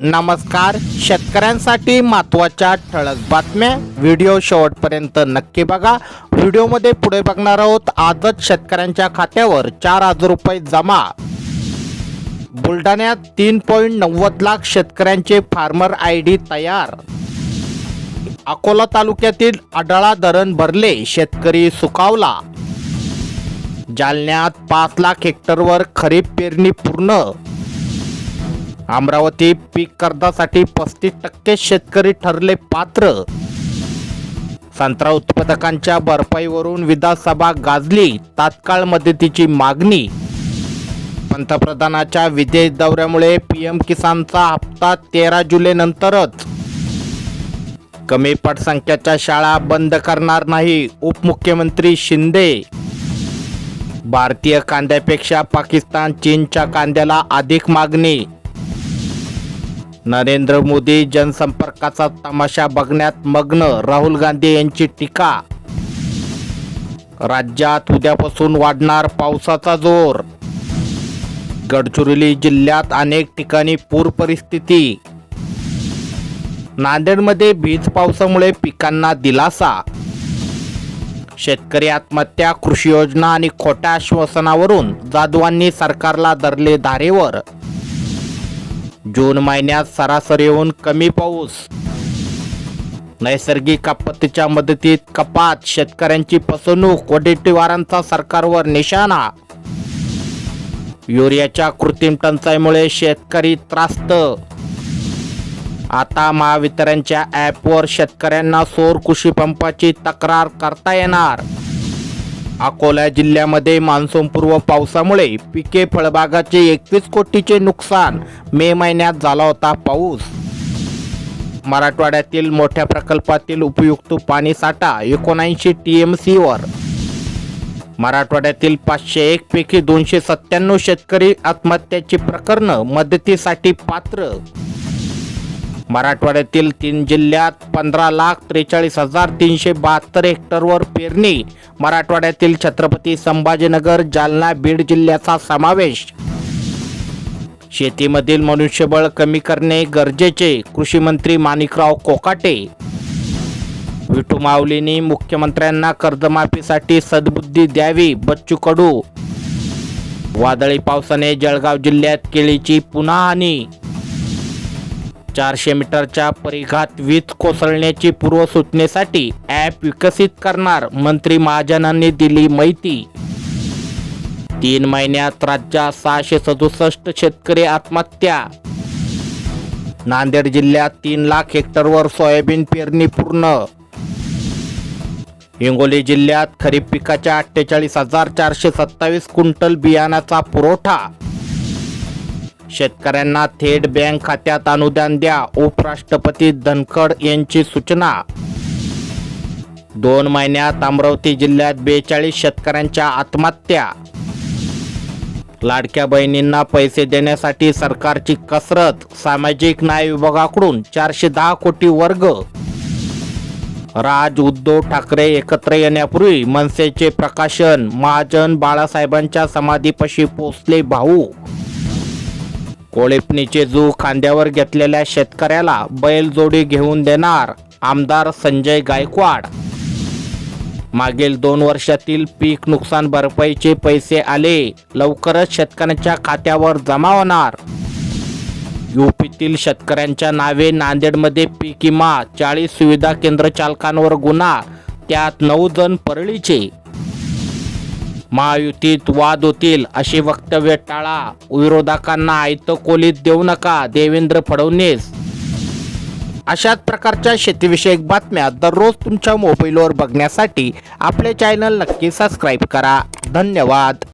नमस्कार शेतकऱ्यांसाठी महत्त्वाच्या ठळक बातम्या. व्हिडिओ शेवटपर्यंत नक्की बघा. व्हिडिओमध्ये पुढे बघणार आहोत आजच शेतकऱ्यांच्या खात्यावर चार हजार रुपये जमा. बुलढाण्यात तीन पॉईंट नव्वद लाख शेतकऱ्यांचे फार्मर आय डी तयार. अकोला तालुक्यातील अडळा धरण भरले शेतकरी सुकावला. जालन्यात पाच लाख हेक्टरवर खरीप पेरणी पूर्ण अमरावती पीक कर्जासाठी पस्तीस टक्के शेतकरी ठरले पात्र. संत्रा उत्पादकांच्या भरपाईवरून विधानसभा गाजली तात्काळ मदतीची मागणी. पंतप्रधानाच्या विदेश दौऱ्यामुळे पीएम किसानचा हप्ता तेरा जुलैनंतरच कमी पटसंख्याच्या शाळा बंद करणार नाही उपमुख्यमंत्री शिंदे. भारतीय कांद्यापेक्षा पाकिस्तान चीनच्या कांद्याला अधिक मागणी नरेंद्र मोदी जनसंपर्काचा तमाशा बघण्यात मग्न राहुल गांधी यांची टीका. राज्यात उद्यापासून वाढणार पावसाचा जोर. गडचिरोली जिल्ह्यात अनेक ठिकाणी पूर परिस्थिती. नांदेडमध्ये वीज पावसामुळे पिकांना दिलासा. शेतकरी आत्महत्या कृषी योजना आणि खोट्या आश्वासनावरून जाधवांनी सरकारला धरले धारेवर. जून महिन्यात सरासरीहून कमी पाऊस. नैसर्गिक आपत्तीच्या मदतीत कपात. शेतकऱ्यांची फसवणूक वडेट्टीवारांचा सरकारवर निशाणा. युरियाच्या कृत्रिम टंचाईमुळे शेतकरी त्रास्त. आता महावितरणच्या ॲपवर शेतकऱ्यांना सौर कृषी पंपाची तक्रार करता येणार. अकोला जिल्ह्यामध्ये मान्सूनपूर्व पावसामुळे पिके फळबागाचे एकवीस कोटीचे नुकसान मे महिन्यात झाला होता पाऊस. मराठवाड्यातील मोठ्या प्रकल्पातील उपयुक्त पाणी साठा एकोणऐंशी टी एम सीवर मराठवाड्यातील पाचशे एक पैकी दोनशे सत्त्याण्णव शेतकरी आत्महत्याची प्रकरणं मदतीसाठी पात्र. मराठवाड्यातील तीन जिल्ह्यात पंधरा लाख त्रेचाळीस हजार तीनशे बहात्तर हेक्टरवर पेरणी. मराठवाड्यातील छत्रपती संभाजीनगर जालना बीड जिल्ह्याचा समावेश. शेतीमधील मनुष्यबळ कमी करणे गरजेचे कृषी मंत्री माणिकराव कोकाटे. विठू माऊलींनी मुख्यमंत्र्यांना कर्जमाफीसाठी सद्बुद्धी द्यावी बच्चू कडू. वादळी पावसाने जळगाव जिल्ह्यात केळीची पुन्हा हानी. चारशे मीटरच्या परिघात वीज कोसळण्याची पूर्वसूचनेसाठी ॲप विकसित करणार मंत्री महाजनांनी दिली माहिती. तीन महिन्यात राज्यात सहाशे सदुसष्ट शेतकरी आत्महत्या. नांदेड जिल्ह्यात तीन लाख हेक्टरवर सोयाबीन पेरणी पूर्ण. हिंगोली जिल्ह्यात खरीप पिकाच्या अठ्ठेचाळीस हजार चारशे सत्तावीस क्विंटल बियाणाचा पुरवठा. शेतकऱ्यांना थेट बँक खात्यात अनुदान द्या उपराष्ट्रपती धनखड यांची सूचना. दोन महिन्यात अमरावती जिल्ह्यात बेचाळीस शेतकऱ्यांच्या आत्महत्या. लाडक्या बहिणींना पैसे देण्यासाठी सरकारची कसरत सामाजिक न्याय विभागाकडून चारशे दहा कोटी वर्ग. राज उद्धव ठाकरे एकत्र येण्यापूर्वी मनसेचे प्रकाशन महाजन बाळासाहेबांच्या समाधीपाशी पोचले भाऊ. कोळेपणीचे जू खांद्यावर घेतलेल्या शेतकऱ्याला बैलजोडी घेऊन देणार आमदार संजय गायकवाड. मागील दोन वर्षातील पीक नुकसान भरपाईचे पैसे आले लवकरच शेतकऱ्यांच्या खात्यावर जमा होणार. युपीतील शेतकऱ्यांच्या नावे नांदेडमध्ये पीक विमा चाळीस सुविधा केंद्र चालकांवर गुन्हा त्यात नऊ जण परळीचे. महायुतीत वाद होतील अशी वक्तव्य टाळा. विरोधकांना आयत कोलीत देऊ नका देवेंद्र फडणवीस. अशाच प्रकारच्या शेतीविषयक बातम्या दररोज तुमच्या मोबाईलवर बघण्यासाठी आपले चॅनल नक्की सबस्क्राईब करा. धन्यवाद.